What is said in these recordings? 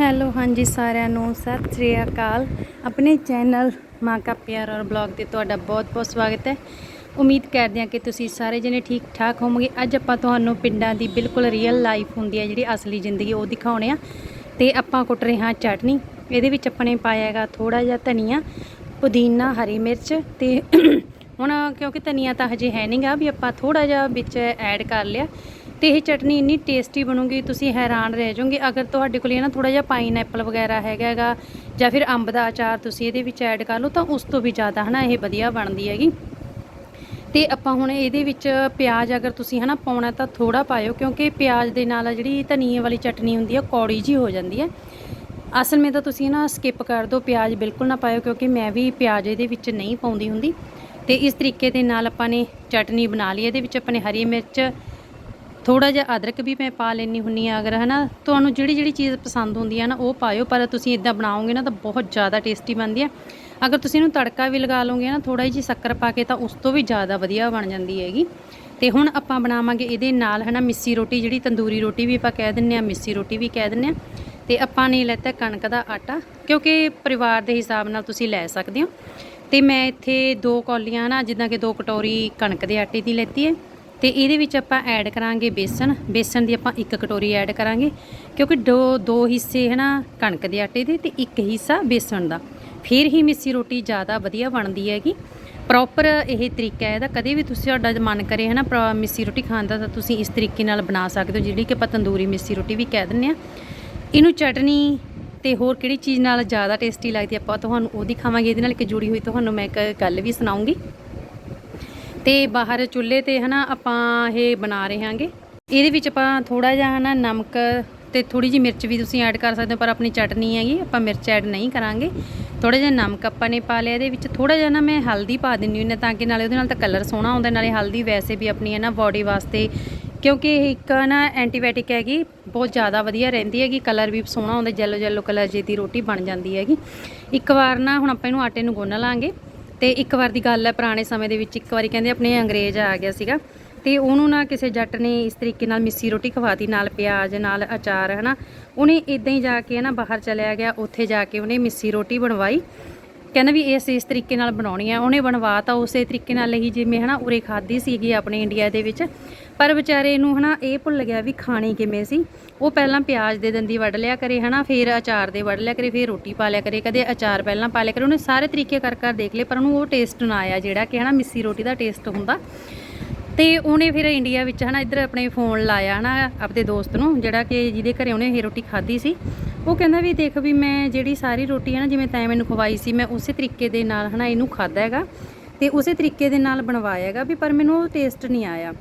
Hello, ਹਾਂਜੀ ਸਾਰਿਆਂ ਨੂੰ। ਸਤਿ ਸ੍ਰੀ ਅਕਾਲ। ਆਪਣੇ ਚੈਨਲ ਮਾਂ ਕਾ ਪਿਆਰ ਔਰ ਬਲੌਗ ਤੇ ਤੁਹਾਡਾ ਬਹੁਤ-ਬਹੁਤ ਸਵਾਗਤ ਹੈ। ਉਮੀਦ ਕਰਦੇ ਹਾਂ ਕਿ ਤੁਸੀਂ ਸਾਰੇ ਜਣੇ ਠੀਕ ਠਾਕ ਹੋਵੋਗੇ। ਅੱਜ ਆਪਾਂ ਤੁਹਾਨੂੰ ਪਿੰਡਾਂ ਦੀ ਬਿਲਕੁਲ ਰੀਅਲ ਲਾਈਫ ਹੁੰਦੀ ਹੈ ਜਿਹੜੀ ਅਸਲੀ ਜ਼ਿੰਦਗੀ, ਉਹ ਦਿਖਾਉਣੇ ਆ। ਤੇ ਆਪਾਂ ਕੁੱਟ ਰਹੇ ਹਾਂ ਚਟਨੀ। ਇਹਦੇ ਵਿੱਚ ਆਪਾਂ ਨੇ ਪਾਇਆ ਹੈਗਾ ਥੋੜਾ ਜਿਹਾ ਧਨੀਆ, ਪੁਦੀਨਾ, ਹਰੀ ਮਿਰਚ ਤੇ ਹੁਣ ਕਿਉਂਕਿ ਧਨੀਆ ਤਾਂ ਹਜੇ ਹੈ ਨਹੀਂਗਾ ਵੀ ਆਪਾਂ ਥੋੜਾ ਜਿਹਾ ਵਿੱਚ ਐਡ ਕਰ ਲਿਆ। ਤੇ ਇਹ ਚਟਨੀ ਇੰਨੀ ਟੇਸਟੀ ਬਣੂਗੀ, ਤੁਸੀਂ ਹੈਰਾਨ ਰਹਿ ਜਾਓਗੇ। ਅਗਰ ਤੁਹਾਡੇ ਕੋਲ ਇਹ ਨਾ ਥੋੜਾ ਜਿਹਾ ਪਾਈਨਐਪਲ ਵਗੈਰਾ ਹੈਗਾ ਹੈਗਾ, ਜਾਂ ਫਿਰ ਅੰਬ ਦਾ ਅਚਾਰ ਤੁਸੀਂ ਇਹਦੇ ਵਿੱਚ ਐਡ ਕਰ ਲਓ, ਤਾਂ ਉਸ ਤੋਂ ਵੀ ਜ਼ਿਆਦਾ ਹਨਾ ਇਹ ਵਧੀਆ ਬਣਦੀ ਹੈਗੀ। ਤੇ ਆਪਾਂ ਹੁਣ ਇਹਦੇ ਵਿੱਚ ਪਿਆਜ਼ ਅਗਰ ਤੁਸੀਂ ਹਨਾ ਪਾਉਣਾ, ਤਾਂ ਥੋੜਾ ਪਾਇਓ, ਕਿਉਂਕਿ ਪਿਆਜ਼ ਦੇ ਨਾਲ ਜਿਹੜੀ ਧਨੀਏ ਵਾਲੀ ਚਟਨੀ ਹੁੰਦੀ ਆ, ਕੌੜੀ ਜੀ ਹੋ ਜਾਂਦੀ ਹੈ ਅਸਲ ਵਿੱਚ ਤਾਂ ਤੁਸੀਂ ਨਾ ਸਕਿਪ ਕਰ ਦਿਓ, ਪਿਆਜ਼ ਬਿਲਕੁਲ ਨਾ ਪਾਇਓ, ਕਿਉਂਕਿ ਮੈਂ ਵੀ ਪਿਆਜ਼ ਇਹਦੇ ਵਿੱਚ ਨਹੀਂ ਪਾਉਂਦੀ ਹੁੰਦੀ। ਤੇ ਇਸ ਤਰੀਕੇ ਦੇ ਨਾਲ ਆਪਾਂ ਨੇ ਚਟਨੀ ਬਣਾ ਲਈ, ਇਹਦੇ ਵਿੱਚ ਆਪਾਂ ਨੇ ਹਰੀ ਮਿਰਚ ਥੋੜਾ ਜਿਹਾ ਅਦਰਕ ਵੀ ਮੈਂ ਪਾ ਲੈਣੀ ਹੁੰਨੀ ਆ ਅਗਰ, ਹਨਾ? ਤੁਹਾਨੂੰ ਜਿਹੜੀ ਜਿਹੜੀ ਚੀਜ਼ ਪਸੰਦ ਹੁੰਦੀ ਹੈ ਨਾ, ਉਹ ਪਾਇਓ, ਪਰ ਤੁਸੀਂ ਇਦਾਂ ਬਣਾਓਗੇ ਨਾ ਤਾਂ ਬਹੁਤ ਜ਼ਿਆਦਾ ਟੇਸਟੀ ਬਣਦੀ ਹੈ ਅਗਰ ਤੁਸੀਂ ਇਹਨੂੰ ਤੜਕਾ ਵੀ ਲਗਾ ਲਓਗੇ ਨਾ ਥੋੜਾ ਜਿਹੀ ਸ਼ੱਕਰ ਪਾ ਕੇ ਤਾਂ ਉਸ ਤੋਂ ਵੀ ਜ਼ਿਆਦਾ ਵਧੀਆ ਬਣ ਜਾਂਦੀ ਹੈਗੀ। ਤੇ ਹੁਣ ਆਪਾਂ ਬਣਾਵਾਂਗੇ ਇਹਦੇ ਨਾਲ, ਹਨਾ, ਮਿੱਸੀ ਰੋਟੀ, ਜਿਹੜੀ ਤੰਦੂਰੀ ਰੋਟੀ ਵੀ ਆਪਾਂ ਕਹਿ ਦਿੰਨੇ ਆ ਮਿੱਸੀ ਰੋਟੀ ਵੀ ਕਹਿ ਦਿੰਨੇ ਆ ਤੇ ਆਪਾਂ ਨੇ ਲੈਤਾ ਕਣਕ ਦਾ ਆਟਾ, ਕਿਉਂਕਿ ਪਰਿਵਾਰ ਦੇ ਹਿਸਾਬ ਨਾਲ ਤੁਸੀਂ ਲੈ ਸਕਦੇ ਹੋ। ਤੇ ਮੈਂ ਇੱਥੇ ਦੋ ਕੌਲੀਆਂ ਨਾ, ਜਿੱਦਾਂ ਕਿ ਦੋ ਕਟੋਰੀ ਕਣਕ ਦੇ ਆਟੇ ਦੀ ਲੈਤੀ ਹੈ। ਤੇ ਇਹਦੇ ਵਿੱਚ ਆਪਾਂ ਐਡ ਕਰਾਂਗੇ ਬੇਸਣ ਬੇਸਣ ਦੀ ਆਪਾਂ ਇੱਕ ਕਟੋਰੀ ਐਡ ਕਰਾਂਗੇ, ਕਿਉਂਕਿ ਦੋ ਦੋ ਹਿੱਸੇ ਹਨਾ ਕਣਕ ਦੇ ਆਟੇ ਦੇ ਤੇ ਇੱਕ ਹਿੱਸਾ ਬੇਸਣ ਦਾ। ਫਿਰ ਹੀ ਮਿੱਸੀ ਰੋਟੀ ਜ਼ਿਆਦਾ ਵਧੀਆ ਬਣਦੀ ਹੈਗੀ। ਪ੍ਰੋਪਰ ਇਹ ਤਰੀਕਾ ਹੈ ਇਹਦਾ। ਕਦੇ ਵੀ ਤੁਸੀਂ ਤੁਹਾਡਾ ਮਨ ਕਰੇ ਹਨਾ ਪ੍ਰੋ- ਮਿੱਸੀ ਰੋਟੀ ਖਾਣ ਦਾ, ਤਾਂ ਤੁਸੀਂ ਇਸ ਤਰੀਕੇ ਨਾਲ ਬਣਾ ਸਕਦੇ ਹੋ, ਜਿਹੜੀ ਕਿ ਆਪਾਂ ਤੰਦੂਰੀ ਮਿੱਸੀ ਰੋਟੀ ਵੀ ਕਹਿ ਦਿੰਦੇ ਆ ਇਹਨੂੰ ਚਟਨੀ ਤੇ ਹੋਰ ਕਿਹੜੀ ਚੀਜ਼ ਨਾਲ ਜ਼ਿਆਦਾ ਟੇਸਟੀ ਲੱਗਦੀ ਆਪਾਂ ਤੁਹਾਨੂੰ ਉਹਦੀ ਖਾਵਾਂਗੇ ਇਹਦੇ ਨਾਲ ਕਿ ਜੁੜੀ ਹੋਈ ਤੁਹਾਨੂੰ ਮੈਂ ਇੱਕ ਗੱਲ ਵੀ ਸੁਣਾਉਂਗੀ। ਤੇ ਬਾਹਰ ਚੁੱਲ੍ਹੇ ਤੇ ਹਨਾ ਆਪਾਂ ਇਹ ਬਣਾ ਰਹੇ ਹਾਂਗੇ। ਇਹਦੇ ਵਿੱਚ ਆਪਾਂ ਥੋੜਾ ਜਿਹਾ ਹਨਾ ਨਮਕ ਤੇ ਥੋੜੀ ਜਿਹੀ ਮਿਰਚ ਵੀ ਤੁਸੀਂ ਐਡ ਕਰ ਸਕਦੇ ਹੋ, ਪਰ ਆਪਣੀ ਚਟਨੀ ਹੈਗੀ, ਆਪਾਂ ਮਿਰਚ ਐਡ ਨਹੀਂ ਕਰਾਂਗੇ। ਥੋੜਾ ਜਿਹਾ ਨਮਕ ਆਪਾਂ ਨੇ ਪਾ ਲਿਆ, ਇਹਦੇ ਵਿੱਚ ਥੋੜਾ ਜਿਹਾ ਨਾ ਮੈਂ ਹਲਦੀ ਪਾ ਦਿੰਨੀ ਹੁੰਦੀ ਹਾਂ ਤਾਂ ਕਿ ਨਾਲੇ ਉਹਦੇ ਨਾਲ ਤਾਂ ਕਲਰ ਸੋਹਣਾ ਆਉਂਦਾ, ਨਾਲੇ ਹਲਦੀ ਵੈਸੇ ਵੀ ਆਪਣੀ ਹੈ ਨਾ ਬਾਡੀ ਵਾਸਤੇ, ਕਿਉਂਕਿ ਇਹ ਇੱਕ ਨਾ ਐਂਟੀਬਾਇਓਟਿਕ ਹੈਗੀ, ਬਹੁਤ ਜ਼ਿਆਦਾ ਵਧੀਆ ਰਹਿੰਦੀ ਹੈਗੀ, ਕਲਰ ਵੀ ਸੋਹਣਾ ਆਉਂਦਾ ਜੈਲੋ ਜੈਲੋ ਕਲਰ ਜੇ ਦੀ ਰੋਟੀ ਬਣ ਜਾਂਦੀ ਹੈਗੀ। ਇੱਕ ਵਾਰ ਨਾ ਹੁਣ ਆਪਾਂ ਇਹਨੂੰ ਆਟੇ ਨੂੰ ਗੁੰਨ ਲਾਂਗੇ। ਤੇ ਇੱਕ ਵਾਰ ਦੀ ਗੱਲ ਹੈ, ਪੁਰਾਣੇ ਸਮੇਂ ਦੇ ਵਿੱਚ ਇੱਕ ਵਾਰੀ ਕਹਿੰਦੇ ਆਪਣੇ ਅੰਗਰੇਜ਼ ਆ ਗਿਆ ਸੀਗਾ। ਤੇ ਉਹਨੂੰ ਨਾ ਕਿਸੇ ਜੱਟ ਨੇ ਇਸ ਤਰੀਕੇ ਨਾਲ ਮਿੱਸੀ ਰੋਟੀ ਖਵਾਤੀ, ਨਾਲ ਪਿਆਜ਼, ਨਾਲ ਅਚਾਰ, ਹਨਾ। ਉਹਨੇ ਇਦਾਂ ਹੀ ਜਾ ਕੇ ਨਾ ਬਾਹਰ ਚਲਿਆ ਗਿਆ, ਉੱਥੇ ਜਾ ਕੇ ਉਹਨੇ ਮਿੱਸੀ ਰੋਟੀ ਬਣਵਾਈ। ਕਹਿੰਦਾ ਵੀ ਇਸ ਇਸ ਤਰੀਕੇ ਨਾਲ ਬਣਾਉਣੀ ਆ, ਉਹਨੇ ਬਣਵਾਤਾ ਉਸੇ ਤਰੀਕੇ ਨਾਲ ਹੀ ਜਿਵੇਂ ਹਨਾ ਉਰੇ ਖਾਦੀ ਸੀਗੀ ਆਪਣੇ ਇੰਡੀਆ ਦੇ ਵਿੱਚ। ਪਰ ਵਿਚਾਰੇ ਨੂੰ ਹਨਾ ਇਹ ਭੁੱਲ ਗਿਆ ਵੀ ਖਾਣੀ ਕਿਵੇਂ ਸੀ। ਉਹ ਪਹਿਲਾਂ ਪਿਆਜ਼ ਦੇ ਦੰਦੀ ਵੱਢ ਲਿਆ ਕਰੇ ਹਨਾ, ਫਿਰ ਅਚਾਰ ਦੇ ਵੱਢ ਲਿਆ ਕਰੇ, ਫਿਰ ਰੋਟੀ ਪਾ ਲਿਆ ਕਰੇ, ਕਦੇ ਅਚਾਰ ਪਹਿਲਾਂ ਪਾ ਲਿਆ ਕਰੇ। ਉਹਨੇ ਸਾਰੇ ਤਰੀਕੇ ਕਰ ਕਰ ਦੇਖ ਲਏ, ਪਰ ਉਹਨੂੰ ਉਹ ਟੇਸਟ ਨਾ ਆਇਆ ਜਿਹੜਾ ਕਿ ਹਨਾ ਮਿੱਸੀ ਰੋਟੀ ਦਾ ਟੇਸਟ ਹੁੰਦਾ। ਤੇ ਉਹਨੇ ਫਿਰ ਇੰਡੀਆ ਵਿੱਚ ਹਨਾ ਇੱਧਰ ਆਪਣੇ ਫੋਨ ਲਾਇਆ ਹਨਾ ਆਪਣੇ ਦੋਸਤ ਨੂੰ, ਜਿਹੜਾ ਕਿ ਜਿਹਦੇ ਘਰੇ ਉਹਨੇ ਇਹ ਰੋਟੀ ਖਾਧੀ ਸੀ। ਉਹ ਕਹਿੰਦਾ ਵੀ ਦੇਖ ਵੀ ਮੈਂ ਜਿਹੜੀ ਸਾਰੀ ਰੋਟੀ ਹੈ ਨਾ, ਜਿਵੇਂ ਤੈਂ ਮੈਨੂੰ ਖਵਾਈ ਸੀ, ਮੈਂ ਉਸੇ ਤਰੀਕੇ ਦੇ ਨਾਲ ਹਨਾ ਇਹਨੂੰ ਖਾਦਾ ਹੈਗਾ ਤੇ ਉਸੇ ਤਰੀਕੇ ਦੇ ਨਾਲ ਬਣਵਾਇਆ ਹੈਗਾ ਵੀ ਪਰ ਮੈਨੂੰ ਉਹ ਟੇਸਟ ਨਹੀਂ ਆਇਆ।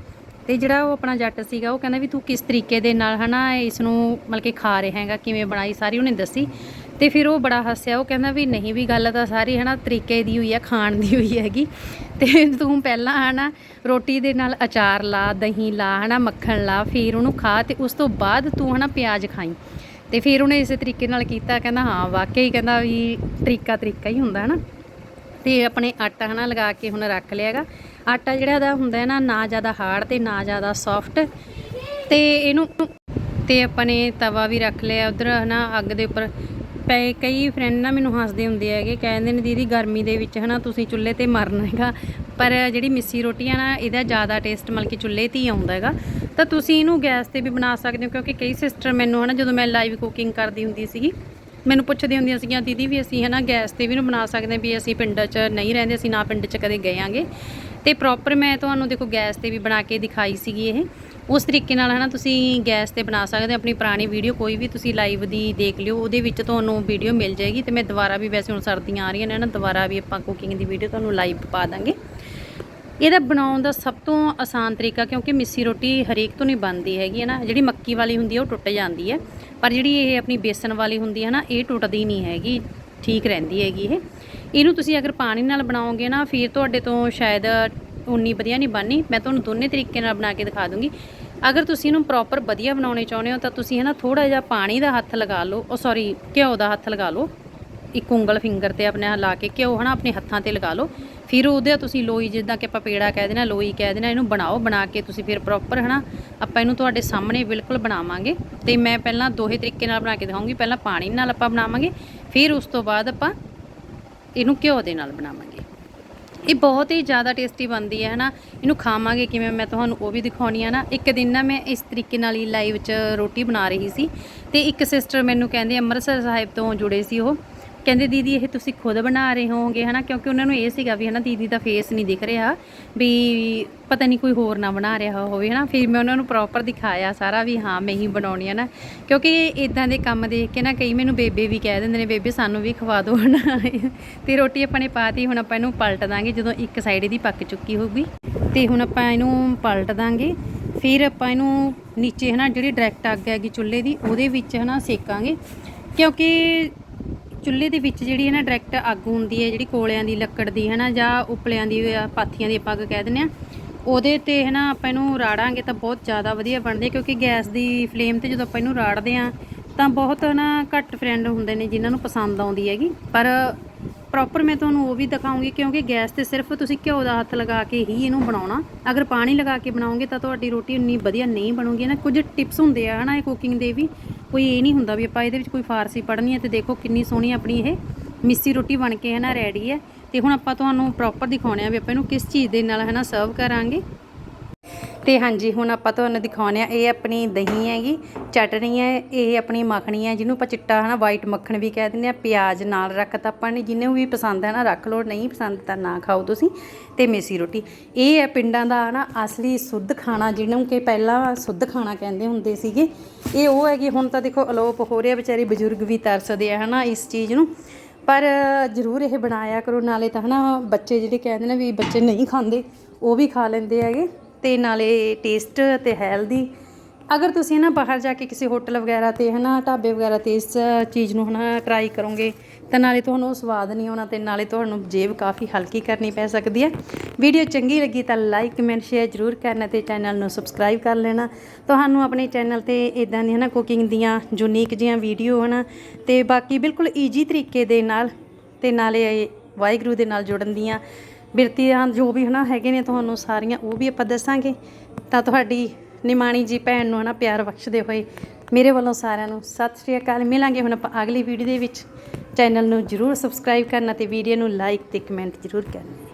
ਤੇ ਜਿਹੜਾ ਉਹ ਆਪਣਾ ਜੱਟ ਸੀਗਾ, ਉਹ ਕਹਿੰਦਾ ਵੀ ਤੂੰ ਕਿਸ ਤਰੀਕੇ ਦੇ ਨਾਲ ਹਨਾ ਇਸ ਨੂੰ ਮਤਲਬ ਕਿ ਖਾ ਰਿਹਾ ਹੈਗਾ, ਕਿਵੇਂ ਬਣਾਈ ਸਾਰੀ ਉਹਨੇ ਦੱਸੀ। ਤੇ ਫਿਰ ਉਹ ਬੜਾ ਹੱਸਿਆ, ਉਹ ਕਹਿੰਦਾ ਵੀ ਨਹੀਂ ਵੀ ਗੱਲ ਤਾਂ ਸਾਰੀ ਹਨਾ ਤਰੀਕੇ ਦੀ ਹੋਈ ਆ, ਖਾਣ ਦੀ ਹੋਈ ਹੈਗੀ। ਤੇ ਤੂੰ ਪਹਿਲਾਂ ਹਨਾ ਰੋਟੀ ਦੇ ਨਾਲ ਅਚਾਰ ਲਾ, ਦਹੀਂ ਲਾ, ਹਨਾ ਮੱਖਣ ਲਾ, ਫਿਰ ਉਹਨੂੰ ਖਾ ਤੇ ਉਸ ਤੋਂ ਬਾਅਦ ਤੂੰ ਹਨਾ ਪਿਆਜ਼ ਖਾਈ। ਤੇ ਫਿਰ ਉਹਨੇ ਇਸੇ ਤਰੀਕੇ ਨਾਲ ਕੀਤਾ, ਕਹਿੰਦਾ ਹਾਂ ਵਾਕਈ ਕਹਿੰਦਾ ਵੀ ਤਰੀਕਾ ਤਰੀਕਾ ਹੀ ਹੁੰਦਾ, ਹਨਾ। ਤੇ ਆਪਣੇ ਆਟਾ, ਹਨਾ, ਲਗਾ ਕੇ ਹੁਣ ਰੱਖ ਲਿਆਗਾ ਆਟਾ ਜਿਹੜਾ ਦਾ ਹੁੰਦਾ ਹੈ ਨਾ ਨਾ ਜ਼ਿਆਦਾ ਹਾਰਡ ਤੇ ਨਾ ਜ਼ਿਆਦਾ ਸੌਫਟ ਤੇ ਇਹਨੂੰ, ਤੇ ਆਪਾਂ ਨੇ ਤਵਾ ਵੀ ਰੱਖ ਲਿਆ, ਉਧਰ, ਹਨਾ, ਅੱਗ ਦੇ ਉੱਪਰ ਪਏ, ਕਈ ਫਰੈਂਡ ਨਾ ਮੈਨੂੰ ਹੱਸਦੇ ਹੁੰਦੇ ਹੈਗੇ, ਕਹਿੰਦੇ ਨੇ, ਦੀਦੀ, ਗਰਮੀ ਦੇ ਵਿੱਚ ਹਨਾ ਤੁਸੀਂ ਚੁੱਲ੍ਹੇ ਤੇ ਮਰਨਾ ਹੈਗਾ। ਪਰ ਜਿਹੜੀ ਮਿੱਸੀ ਰੋਟੀ ਆ ਨਾ, ਇਹਦਾ ਜ਼ਿਆਦਾ ਟੇਸਟ ਮਤਲਬ ਕਿ ਚੁੱਲ੍ਹੇ ਤੇ ਹੀ ਆਉਂਦਾ ਹੈਗਾ। ਤਾਂ ਤੁਸੀਂ ਇਹਨੂੰ ਗੈਸ ਤੇ ਵੀ ਬਣਾ ਸਕਦੇ ਹੋ, ਕਿਉਂਕਿ ਕਈ ਸਿਸਟਰ ਮੈਨੂੰ ਹਨਾ, ਜਦੋਂ ਮੈਂ ਲਾਈਵ ਕੁਕਿੰਗ ਕਰਦੀ ਹੁੰਦੀ ਸੀਗੀ, ਮੈਨੂੰ ਪੁੱਛਦੀਆਂ ਹੁੰਦੀਆਂ ਸੀਗੀਆਂ ਦੀਦੀ, ਵੀ ਅਸੀਂ ਹਨਾ ਗੈਸ ਤੇ ਵੀ ਨੂੰ ਬਣਾ ਸਕਦੇ ਹਾਂ ਵੀ ਅਸੀਂ ਪਿੰਡ 'ਚ ਨਹੀਂ ਰਹਿੰਦੇ, ਅਸੀਂ ਨਾ ਪਿੰਡ 'ਚ ਕਦੇ ਗਏ ਆਂਗੇ? ਤੇ ਪ੍ਰੋਪਰ ਮੈਂ ਤੁਹਾਨੂੰ ਦੇਖੋ ਗੈਸ ਤੇ ਵੀ ਬਣਾ ਕੇ ਦਿਖਾਈ ਸੀਗੀ ਇਹ। ਉਸ ਤਰੀਕੇ ਨਾਲ ਹਨਾ ਤੁਸੀਂ ਗੈਸ ਤੇ ਬਣਾ ਸਕਦੇ ਹੋ, ਆਪਣੀ ਪੁਰਾਣੀ ਵੀਡੀਓ ਕੋਈ ਵੀ ਤੁਸੀਂ ਲਾਈਵ ਦੀ ਦੇਖ ਲਿਓ, ਉਹਦੇ ਵਿੱਚ ਤੁਹਾਨੂੰ ਵੀਡੀਓ ਮਿਲ ਜਾਏਗੀ ਤੇ ਮੈਂ ਦੁਬਾਰਾ ਵੀ ਵੈਸੇ ਹੁਣ ਸਰਦੀਆਂ ਆ ਰਹੀਆਂ ਨੇ ਨਾ ਦੁਬਾਰਾ ਵੀ ਆਪਾਂ ਕੁਕਿੰਗ ਦੀ ਵੀਡੀਓ ਤੁਹਾਨੂੰ ਲਾਈਵ ਪਾ ਦਾਂਗੇ। ਇਹਦਾ ਬਣਾਉਣ ਦਾ ਸਭ ਤੋਂ ਆਸਾਨ ਤਰੀਕਾ ਕਿਉਂਕਿ ਮਿੱਸੀ ਰੋਟੀ ਹਰੇਕ ਤੋਂ ਨਹੀਂ ਬਣਦੀ ਹੈਗੀ ਹੈ ਨਾ ਜਿਹੜੀ ਮੱਕੀ ਵਾਲੀ ਹੁੰਦੀ ਹੈ ਉਹ ਟੁੱਟ ਜਾਂਦੀ ਹੈ, ਪਰ ਜਿਹੜੀ ਇਹ ਆਪਣੀ ਬੇਸਨ ਵਾਲੀ ਹੁੰਦੀ ਹੈ ਨਾ, ਇਹ ਟੁੱਟਦੀ ਨਹੀਂ ਹੈਗੀ। ਠੀਕ ਰਹਿੰਦੀ ਹੈਗੀ ਇਹ। ਇਹਨੂੰ ਤੁਸੀਂ ਅਗਰ ਪਾਣੀ ਨਾਲ ਬਣਾਓਗੇ ਨਾ, ਫਿਰ ਤੁਹਾਡੇ ਤੋਂ ਸ਼ਾਇਦ ਉਨੀ ਵਧੀਆ ਨਹੀਂ ਬਣਨੀ। ਮੈਂ ਤੁਹਾਨੂੰ ਦੋਨੇ ਤਰੀਕੇ ਨਾਲ ਬਣਾ ਕੇ ਦਿਖਾ ਦੂੰਗੀ। ਅਗਰ ਤੁਸੀਂ ਇਹਨੂੰ ਪ੍ਰੋਪਰ ਵਧੀਆ ਬਣਾਉਣੇ ਚਾਹੁੰਦੇ ਹੋ, ਤਾਂ ਤੁਸੀਂ ਹੈ ਨਾ ਥੋੜਾ ਜਿਹਾ ਪਾਣੀ ਦਾ ਹੱਥ ਲਗਾ ਲਓ। ਉਹ ਸੌਰੀ ਘਿਓ ਦਾ ਹੱਥ ਲਗਾ ਲਓ। ਇੱਕ ਉਂਗਲ ਫਿੰਗਰ ਤੇ ਆਪਣੇ ਲਾ ਕੇ ਘਿਓ ਹਨਾ, ਆਪਣੇ ਹੱਥਾਂ ਤੇ ਲਗਾ ਲਓ। ਫਿਰ ਉਹਦੇ ਤੁਸੀਂ ਲੋਈ, ਜਿੱਦਾਂ ਕਿ ਆਪਾਂ ਪੇੜਾ ਕਹਿ ਦੇਣਾ ਲੋਈ ਕਹਿ ਦੇਣਾ ਇਹਨੂੰ ਬਣਾਓ, ਬਣਾ ਕੇ ਤੁਸੀਂ ਫਿਰ ਪ੍ਰੋਪਰ ਹਨਾ? ਆਪਾਂ ਇਹਨੂੰ ਤੁਹਾਡੇ ਸਾਹਮਣੇ ਬਿਲਕੁਲ ਬਣਾਵਾਂਗੇ। ਤੇ ਮੈਂ ਪਹਿਲਾਂ ਦੋਹੇ ਤਰੀਕੇ ਨਾਲ ਬਣਾ ਕੇ ਦਿਖਾਉਂਗੀ। ਪਹਿਲਾਂ ਪਾਣੀ ਨਾਲ ਆਪਾਂ ਬਣਾਵਾਂਗੇ, ਫਿਰ ਉਸ ਤੋਂ ਬਾਅਦ ਆਪਾਂ ਇਹਨੂੰ ਘਿਓ ਦੇ ਨਾਲ ਬਣਾਵਾਂਗੇ। ਇਹ ਬਹੁਤ ਹੀ ਜ਼ਿਆਦਾ ਟੇਸਟੀ ਬਣਦੀ ਹੈ, ਹਨਾ? ਇਹਨੂੰ ਖਾਵਾਂਗੇ ਕਿਵੇਂ? ਮੈਂ ਤੁਹਾਨੂੰ ਉਹ ਵੀ ਦਿਖਾਉਣੀ ਆ ਨਾ। ਇੱਕ ਦਿਨ ਨਾ ਮੈਂ ਇਸ ਤਰੀਕੇ ਨਾਲ ਹੀ ਲਾਈਵ 'ਚ ਰੋਟੀ ਬਣਾ ਰਹੀ ਸੀ। ਤੇ ਇੱਕ ਸਿਸਟਰ ਮੈਨੂੰ ਕਹਿੰਦੇ, ਅੰਮ੍ਰਿਤਸਰ ਸਾਹਿਬ ਤੋਂ ਜੁੜੇ ਸੀ ਉਹ। ਕਹਿੰਦੇ, ਦੀਦੀ, ਇਹ ਤੁਸੀਂ ਖੁਦ ਬਣਾ ਰਹੇ ਹੋਵੋਗੇ, ਹਨਾ? ਕਿਉਂਕਿ ਉਹਨਾਂ ਨੂੰ ਇਹ ਸੀਗਾ ਵੀ ਹਨਾ, ਦੀਦੀ ਦਾ ਫੇਸ ਨਹੀਂ ਦਿਖ ਰਿਹਾ, ਵੀ ਪਤਾ ਨਹੀਂ ਕੋਈ ਹੋਰ ਨਾ ਬਣਾ ਰਿਹਾ ਹੋਵੇ, ਹਨਾ? ਫਿਰ ਮੈਂ ਉਹਨਾਂ ਨੂੰ ਪ੍ਰੋਪਰ ਦਿਖਾਇਆ ਸਾਰਾ ਵੀ ਹਾਂ, ਮੈਂ ਹੀ ਬਣਾਉਣੀ ਹੈ ਨਾ। ਕਿਉਂਕਿ ਇਦਾਂ ਦੇ ਕੰਮ ਦੇਖ ਕੇ ਨਾ, ਕਈ ਮੈਨੂੰ ਬੇਬੇ ਵੀ ਕਹਿ ਦਿੰਦੇ ਨੇ, ਬੇਬੇ, ਸਾਨੂੰ ਵੀ ਖਵਾ ਦਿਓ ਹਨਾ? ਤੇ ਰੋਟੀ ਆਪਾਂ ਨੇ ਪਾਤੀ, ਹੁਣ ਆਪਾਂ ਇਹਨੂੰ ਪਲਟ ਦਾਂਗੇ ਜਦੋਂ ਇੱਕ ਸਾਈਡ ਇਹਦੀ ਪੱਕ ਚੁੱਕੀ ਹੋਊਗੀ। ਤੇ ਹੁਣ ਆਪਾਂ ਇਹਨੂੰ ਪਲਟ ਦਾਂਗੇ। ਫਿਰ ਆਪਾਂ ਇਹਨੂੰ ਨੀਚੇ ਹਨਾ, ਜਿਹੜੀ ਡਾਇਰੈਕਟ ਅੱਗ ਹੈਗੀ ਚੁੱਲ੍ਹੇ ਦੀ, ਉਹਦੇ ਵਿੱਚ ਹਨਾ ਸੇਕਾਂਗੇ। ਕਿਉਂਕਿ ਚੁੱਲ੍ਹੇ ਦੇ ਵਿੱਚ ਜਿਹੜੀ ਹੈ ਨਾ ਡਾਇਰੈਕਟ ਅੱਗ ਹੁੰਦੀ ਹੈ, ਜਿਹੜੀ ਕੋਲਿਆਂ ਦੀ, ਲੱਕੜ ਦੀ ਹੈ ਨਾ ਜਾਂ ਉਪਲਿਆਂ ਦੀ ਪਾਥੀਆਂ ਦੀ ਆਪਾਂ ਅੱਗ ਕਹਿ ਦਿੰਦੇ ਆ ਉਹਦੇ ਤੇ ਹੈ ਨਾ ਆਪਾਂ ਇਹਨੂੰ ਰਾੜਾਂਗੇ ਤਾਂ ਬਹੁਤ ਜ਼ਿਆਦਾ ਵਧੀਆ ਬਣਦੇ ਕਿਉਂਕਿ ਗੈਸ ਦੀ ਫਲੇਮ ਤੇ ਜਦੋਂ ਆਪਾਂ ਇਹਨੂੰ ਰਾੜਦੇ ਆ ਤਾਂ ਬਹੁਤ ਨਾ ਘੱਟ ਫਰੈਂਡ ਹੁੰਦੇ ਨੇ ਜਿਨ੍ਹਾਂ ਨੂੰ ਪਸੰਦ ਆਉਂਦੀ ਹੈਗੀ। ਪਰ ਪ੍ਰੋਪਰ ਮੈਂ ਤੁਹਾਨੂੰ ਉਹ ਵੀ ਦਿਖਾਉਂਗੀ, ਕਿਉਂਕਿ ਗੈਸ ਤੇ ਸਿਰਫ ਤੁਸੀਂ ਘਿਓ ਦਾ ਹੱਥ ਲਗਾ ਕੇ ਹੀ ਇਹਨੂੰ ਬਣਾਉਣਾ। ਅਗਰ ਪਾਣੀ ਲਗਾ ਕੇ ਬਣਾਓਗੇ ਤਾਂ ਤੁਹਾਡੀ ਰੋਟੀ ਉਨੀ ਵਧੀਆ ਨਹੀਂ ਬਣੂਗੀ ਨਾ ਕੁਝ ਟਿਪਸ ਹੁੰਦੇ ਆ, ਹਨਾ, ਇਹ ਕੁਕਿੰਗ ਦੇ ਵੀ। ਕੋਈ ਇਹ ਨਹੀਂ ਹੁੰਦਾ ਵੀ ਆਪਾਂ ਇਹਦੇ ਵਿੱਚ ਕੋਈ ਫਾਰਸੀ ਪੜ੍ਹਨੀ ਹੈ ਤੇ ਦੇਖੋ ਕਿੰਨੀ ਸੋਹਣੀ ਆਪਣੀ ਇਹ ਮਿੱਸੀ ਰੋਟੀ ਬਣ ਕੇ ਹੈ ਨਾ, ਰੈਡੀ ਹੈ। ਤੇ ਹੁਣ ਆਪਾਂ ਤੁਹਾਨੂੰ ਪ੍ਰੋਪਰ ਦਿਖਾਉਣੇ ਆ ਵੀ ਆਪਾਂ ਇਹਨੂੰ ਕਿਸ ਚੀਜ਼ ਦੇ ਨਾਲ ਹੈ ਨਾ ਸਰਵ ਕਰਾਂਗੇ। ਤੇ ਹਾਂਜੀ, ਹੁਣ ਆਪਾਂ ਤੁਹਾਨੂੰ ਦਿਖਾਉਣੇ ਆ, ਇਹ ਆਪਣੀ ਦਹੀਂ ਹੈਗੀ, ਚਟਣੀ ਹੈ, ਇਹ ਆਪਣੀ ਮੱਖਣੀ ਹੈ, ਜਿਹਨੂੰ ਆਪਾਂ ਚਿੱਟਾ, ਹਨਾ ਵਾਈਟ ਮੱਖਣ ਵੀ ਕਹਿ ਦਿੰਦੇ ਆ, ਪਿਆਜ਼ ਨਾਲ ਰੱਖਤਾ ਆਪਾਂ ਨੇ, ਜਿਹਨੂੰ ਵੀ ਪਸੰਦ ਹੈ ਨਾ, ਰੱਖ ਲਓ, ਨਹੀਂ ਪਸੰਦ ਤਾਂ ਨਾ ਖਾਓ ਤੁਸੀਂ, ਤੇ ਮੇਸੀ ਰੋਟੀ। ਇਹ ਹੈ ਪਿੰਡਾਂ ਦਾ ਨਾ ਅਸਲੀ ਸੁੱਧ ਖਾਣਾ, ਜਿਹਨੂੰ ਕਿ ਪਹਿਲਾਂ ਸੁੱਧ ਖਾਣਾ ਕਹਿੰਦੇ ਹੁੰਦੇ ਸੀਗੇ। ਇਹ ਉਹ ਹੈ ਕਿ ਹੁਣ ਤਾਂ ਦੇਖੋ, ਅਲੋਪ ਹੋ ਰਿਹਾ, ਵਿਚਾਰੇ ਬਜ਼ੁਰਗ ਵੀ ਤਰਸਦੇ ਆ, ਹਨਾ, ਇਸ ਚੀਜ਼ ਨੂੰ। ਪਰ ਜ਼ਰੂਰ ਇਹ ਬਣਾਇਆ ਕਰੋ, ਨਾਲੇ ਤਾਂ, ਹਨਾ, ਬੱਚੇ ਜਿਹੜੇ ਕਹਿੰਦੇ ਨੇ ਵੀ ਬੱਚੇ ਨਹੀਂ ਖਾਂਦੇ, ਉਹ ਵੀ ਖਾ ਲੈਂਦੇ ਹੈਗੇ। ਤੇ ਨਾਲੇ ਟੇਸਟ ਤੇ ਹੈਲਦੀ ਅਗਰ ਤੁਸੀਂ ਨਾ ਬਾਹਰ ਜਾ ਕੇ ਕਿਸੇ ਹੋਟਲ ਵਗੈਰਾ ਤੇ ਹਨਾ ਢਾਬੇ ਵਗੈਰਾ ਤੇ ਇਸ ਚੀਜ਼ ਨੂੰ ਹਨਾ ਟਰਾਈ ਕਰੋਗੇ, ਤਾਂ ਨਾਲੇ ਤੁਹਾਨੂੰ ਉਹ ਸਵਾਦ ਨਹੀਂ ਆਉਣਾ ਤੇ ਨਾਲੇ ਤੁਹਾਨੂੰ ਜੇਬ ਕਾਫੀ ਹਲਕੀ ਕਰਨੀ ਪੈ ਸਕਦੀ ਹੈ। ਵੀਡੀਓ ਚੰਗੀ ਲੱਗੀ ਤਾਂ ਲਾਈਕ ਕਮੈਂਟ ਸ਼ੇਅਰ ਜ਼ਰੂਰ ਕਰਨਾ ਤੇ ਚੈਨਲ ਨੂੰ ਸਬਸਕ੍ਰਾਈਬ ਕਰ ਲੈਣਾ। ਤੁਹਾਨੂੰ ਆਪਣੇ ਚੈਨਲ ਤੇ ਇਦਾਂ ਦੀ ਹਨਾ ਕੁਕਿੰਗ ਦੀਆਂ ਯੂਨੀਕ ਜੀਆਂ ਵੀਡੀਓ ਹਨਾ ਤੇ ਬਾਕੀ ਬਿਲਕੁਲ ਈਜੀ ਤਰੀਕੇ ਦੇ ਨਾਲ ਤੇ ਨਾਲੇ ਵਾਹਿਗੁਰੂ ਦੇ ਨਾਲ ਜੁੜਨ ਦੀਆਂ ਬਿਰਤੀਆਂ ਜੋ ਵੀ ਹਨਾ ਹੈਗੇ ਨੇ ਤੁਹਾਨੂੰ ਸਾਰੀਆਂ, ਉਹ ਵੀ ਆਪਾਂ ਦੱਸਾਂਗੇ। ਤਾਂ ਤੁਹਾਡੀ ਨਿਮਾਣੀ ਜੀ ਭੈਣ ਨੂੰ ਹਨਾ ਪਿਆਰ ਬਖਸ਼ਦੇ ਹੋਏ ਮੇਰੇ ਵੱਲੋਂ ਸਾਰਿਆਂ ਨੂੰ ਸਤਿ ਸ਼੍ਰੀ ਅਕਾਲ। ਮਿਲਾਂਗੇ ਹੁਣ ਆਪਾਂ ਅਗਲੀ ਵੀਡੀਓ ਦੇ ਵਿੱਚ। ਚੈਨਲ ਨੂੰ ਜਰੂਰ ਸਬਸਕ੍ਰਾਈਬ ਕਰਨਾ ਤੇ ਵੀਡੀਓ ਨੂੰ ਲਾਈਕ ਤੇ ਕਮੈਂਟ ਜਰੂਰ ਕਰਨਾ।